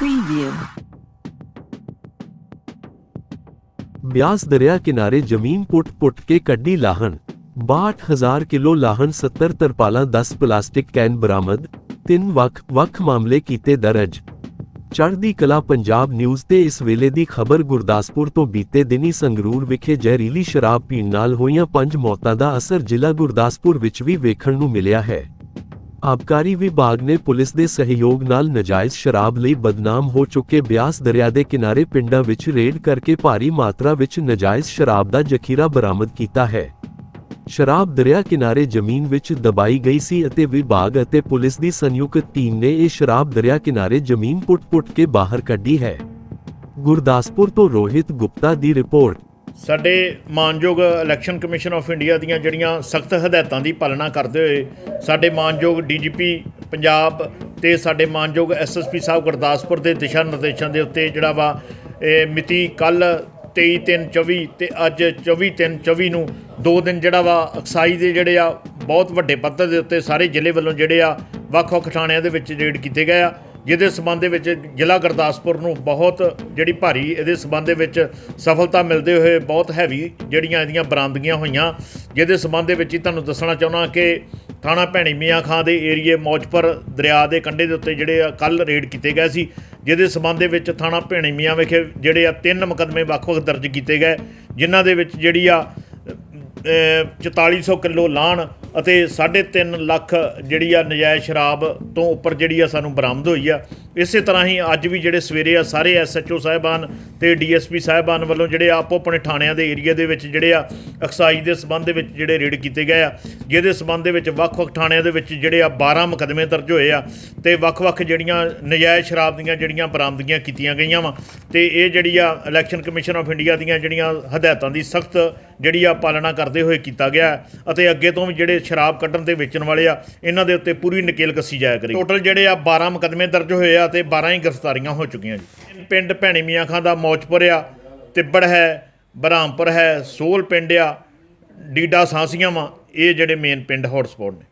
preview. Beas ਦਰਿਆ ਕਿਨਾਰੇ ਜ਼ਮੀਨ ਪੁੱਟ-ਪੁੱਟ ਕੇ ਕੱਢੀ ਲਾਹਣ 62000 ਕਿਲੋ ਲਾਹਣ 70 ਤਰਪਾਲਾਂ 10 ਪਲਾਸਟਿਕ ਕੈਨ ਬਰਾਮਦ, ਤਿੰਨ ਵੱਖ-ਵੱਖ ਮਾਮਲੇ ਕੀਤੇ ਦਰਜ ਚੜ੍ਹਦੀ ਕਲਾ ਪੰਜਾਬ ਨਿਊਜ਼ ਤੇ ਇਸ ਵੇਲੇ ਦੀ ਖਬਰ ਗੁਰਦਾਸਪੁਰ ਤੋਂ ਬੀਤੇ ਦਿਨੀ ਸੰਗਰੂਰ ਵਿਖੇ ਜ਼ਹਿਰੀਲੀ ਸ਼ਰਾਬ ਪੀਣ ਨਾਲ ਹੋਈਆਂ ਪੰਜ ਮੌਤਾਂ ਦਾ ਅਸਰ ਜ਼ਿਲ੍ਹਾ ਗੁਰਦਾਸਪੁਰ ਵਿੱਚ ਵੀ ਵੇਖਣ ਨੂੰ ਮਿਲਿਆ ਹੈ ਆਬਕਾਰੀ ਵਿਭਾਗ ਨੇ ਪੁਲਿਸ ਦੇ ਸਹਿਯੋਗ ਨਾਲ ਨਜਾਇਜ਼ ਸ਼ਰਾਬ ਲਈ ਬਦਨਾਮ ਹੋ ਚੁੱਕੇ ਬਿਆਸ ਦਰਿਆ ਦੇ ਕਿਨਾਰੇ ਪਿੰਡਾਂ ਵਿੱਚ ਰੇਡ ਕਰਕੇ ਭਾਰੀ ਮਾਤਰਾ ਵਿੱਚ ਨਜਾਇਜ਼ ਸ਼ਰਾਬ ਦਾ ਜ਼ਖੀਰਾ ਬਰਾਮਦ ਕੀਤਾ ਹੈ। ਸ਼ਰਾਬ ਦਰਿਆ ਕਿਨਾਰੇ ਜ਼ਮੀਨ ਵਿੱਚ ਦਬਾਈ ਗਈ ਸੀ ਅਤੇ ਵਿਭਾਗ ਅਤੇ ਪੁਲਿਸ ਦੀ ਸੰਯੁਕਤ ਟੀਮ ਨੇ ਇਹ ਸ਼ਰਾਬ ਦਰਿਆ ਕਿਨਾਰੇ ਜ਼ਮੀਨ ਪੁੱਟ-ਪੁੱਟ ਕੇ ਬਾਹਰ ਕੱਢੀ ਹੈ। ਗੁਰਦਾਸਪੁਰ ਤੋਂ ਰੋਹਿਤ ਗੁਪਤਾ ਦੀ ਰਿਪੋਰਟ। ਸਾਡੇ ਮਾਨਯੋਗ ਇਲੈਕਸ਼ਨ ਕਮਿਸ਼ਨ ਆਫ ਇੰਡੀਆ ਦੀਆਂ ਜਿਹੜੀਆਂ ਸਖਤ ਹਦਾਇਤਾਂ ਦੀ ਪਾਲਣਾ ਕਰਦੇ ਹੋਏ ਸਾਡੇ ਮਾਨਯੋਗ ਡੀਜੀਪੀ ਪੰਜਾਬ ਤੇ ਸਾਡੇ ਮਾਨਯੋਗ ਐਸਐਸਪੀ ਸਾਹਿਬ ਗੁਰਦਾਸਪੁਰ ਦੇ ਦਿਸ਼ਾ ਨਿਰਦੇਸ਼ਾਂ ਦੇ ਉੱਤੇ ਜਿਹੜਾ ਵਾ, ਇਹ ਮਿਤੀ ਕੱਲ 23/3/24 ਤੇ ਅੱਜ 24/3/24 ਨੂੰ ਦੋ ਦਿਨ ਜਿਹੜਾ ਵਾ ਅਕਸਾਈ ਦੇ ਜਿਹੜੇ ਆ, ਬਹੁਤ ਵੱਡੇ ਪੱਧਰ ਦੇ ਉੱਤੇ ਸਾਰੇ ਜ਼ਿਲ੍ਹੇ ਵੱਲੋਂ ਜਿਹੜੇ ਆ, ਵੱਖ-ਵੱਖ ਥਾਣਿਆਂ ਦੇ ਵਿੱਚ ਰੇਡ ਕੀਤੇ ਗਏ ਆ। ਜਿਹਦੇ ਸਬੰਧ ਦੇ ਵਿੱਚ ਜ਼ਿਲ੍ਹਾ ਗੁਰਦਾਸਪੁਰ ਨੂੰ ਬਹੁਤ ਜਿਹੜੀ ਭਾਰੀ ਇਹਦੇ ਸਬੰਧ ਦੇ ਵਿੱਚ ਸਫਲਤਾ ਮਿਲਦੇ ਹੋਏ ਬਹੁਤ ਹੈਵੀ ਜਿਹੜੀਆਂ ਇਹਦੀਆਂ ਬਰਾਮਦਗੀਆਂ ਹੋਈਆਂ। ਜਿਹਦੇ ਸਬੰਧ ਦੇ ਵਿੱਚ ਹੀ ਤੁਹਾਨੂੰ ਦੱਸਣਾ ਚਾਹੁੰਦਾ ਕਿ ਥਾਣਾ ਭੈਣੀ ਮੀਆਂ ਖਾਂ ਦੇ ਏਰੀਏ ਮੌਜਪੁਰ ਦਰਿਆ ਦੇ ਕੰਢੇ ਦੇ ਉੱਤੇ ਜਿਹੜੇ ਆ ਕੱਲ ਰੇਡ ਕੀਤੇ ਗਏ ਸੀ। ਜਿਹਦੇ ਸਬੰਧ ਦੇ ਵਿੱਚ ਥਾਣਾ ਭੈਣੀ ਮੀਆਂ ਵਿਖੇ ਜਿਹੜੇ ਆ ਤਿੰਨ ਮੁਕੱਦਮੇ ਵੱਖ-ਵੱਖ ਦਰਜ ਕੀਤੇ ਗਏ, ਜਿਨ੍ਹਾਂ ਦੇ ਵਿੱਚ ਜਿਹੜੀ ਆ 4400 ਕਿਲੋ ਲਾਣ ਅਤੇ 3.5 ਲੱਖ ਜਿਹੜੀ ਆ ਨਜਾਇਜ਼ ਸ਼ਰਾਬ ਤੋਂ ਉੱਪਰ ਜਿਹੜੀ ਆ ਸਾਨੂੰ ਬਰਾਮਦ ਹੋਈ ਆ। ਇਸੇ ਤਰ੍ਹਾਂ ਹੀ ਅੱਜ ਵੀ ਜਿਹੜੇ ਸਵੇਰੇ ਆ ਸਾਰੇ ਐਸਐਚਓ ਸਾਹਿਬਾਨ ਤੇ ਡੀਐਸਪੀ ਸਾਹਿਬਾਨ ਵੱਲੋਂ ਜਿਹੜੇ ਆਪੋ ਆਪਣੇ ਥਾਣਿਆਂ ਦੇ ਏਰੀਆ ਦੇ ਵਿੱਚ ਜਿਹੜੇ ਆ ਐਕਸਾਈਜ਼ ਦੇ ਸਬੰਧ ਦੇ ਵਿੱਚ ਜਿਹੜੇ ਰੇਡ ਕੀਤੇ ਗਏ ਆ, ਜਿਹਦੇ ਸਬੰਧ ਦੇ ਵਿੱਚ ਵੱਖ-ਵੱਖ ਥਾਣਿਆਂ ਦੇ ਵਿੱਚ ਜਿਹੜੇ ਆ 12 ਮੁਕੱਦਮੇ ਦਰਜ ਹੋਏ ਆ ਤੇ ਵੱਖ-ਵੱਖ ਜਿਹੜੀਆਂ ਨਜਾਇਜ਼ ਸ਼ਰਾਬ ਦੀਆਂ ਜਿਹੜੀਆਂ ਬਰਾਮਦਗੀਆਂ ਕੀਤੀਆਂ ਗਈਆਂ ਵਾ। ਤੇ ਇਹ ਜਿਹੜੀ ਆ ਇਲੈਕਸ਼ਨ ਕਮਿਸ਼ਨ ਆਫ ਇੰਡੀਆ ਦੀਆਂ ਜਿਹੜੀਆਂ ਹਦਾਇਤਾਂ ਦੀ ਸਖਤ ਜਿਹੜੀ ਆ ਪਾਲਣਾ ਕਰਦੇ ਹੋਏ ਕੀਤਾ ਗਿਆ ਹੈ ਅਤੇ ਅੱਗੇ ਤੋਂ ਵੀ ਜਿਹੜੇ ਸ਼ਰਾਬ ਕੱਢਣ ਤੇ ਵੇਚਣ ਵਾਲੇ ਆ, ਇਹਨਾਂ ਦੇ ਉੱਤੇ ਪੂਰੀ ਨਕੇਲ ਕੱਸੀ ਜਾਇਆ ਕਰੇ ਟੋਟਲ ਜਿਹੜੇ ਆ 12 ਮੁਕੱਦਮੇ ਦਰਜ ਹੋਏ ਆ ਤੇ 12 ਹੀ ਗ੍ਰਿਫਤਾਰੀਆਂ ਹੋ ਚੁੱਕੀਆਂ ਜੀ। ਪਿੰਡ ਭੈਣੀ ਮੀਆਂ ਖਾਂ ਦਾ ਮੌਜਪੁਰ ਆ, ਤਿੱਬੜ ਹੈ, ਬਰਾਮਪੁਰ ਹੈ, ਸੋਲ ਪਿੰਡ ਆ, ਡੀਡਾ ਸਾਂਸੀਆਂ ਵਾ, ਇਹ ਜਿਹੜੇ ਮੇਨ ਪਿੰਡ ਹੌਟਸਪੌਟ ਨੇ।